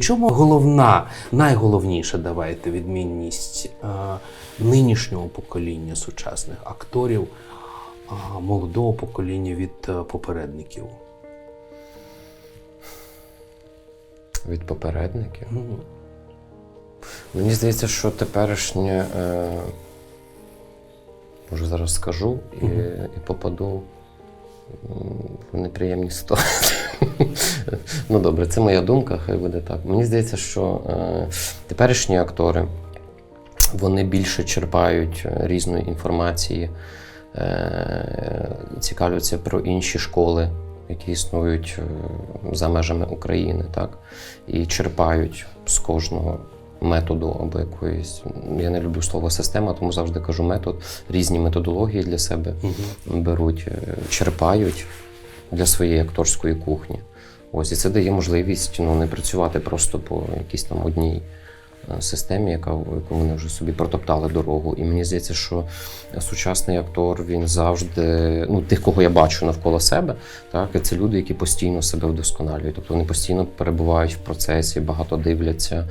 Чому головна, найголовніша, давайте, відмінність е, нинішнього покоління сучасних акторів, а, молодого покоління від е, попередників? Від попередників. Мгм. Мені здається, що теперішнє. Е, може зараз скажу і, і попаду м, в неприємні ситуації. ну добре, це моя думка, хай буде так. Мені здається, що е, теперішні актори вони більше черпають е, різної інформації, е, цікавляться про інші школи, які існують е, за межами України, так? і черпають з кожного методу або якоїсь. Я не люблю слово система, тому завжди кажу метод. Різні методології для себе беруть, е, черпають для своєї акторської кухні. Ось і це дає можливість ну, не працювати просто по якійсь там одній е, системі, яка яку вони вже собі протоптали дорогу. І мені здається, що сучасний актор він завжди, ну тих, кого я бачу навколо себе, так це люди, які постійно себе вдосконалюють. Тобто вони постійно перебувають в процесі, багато дивляться,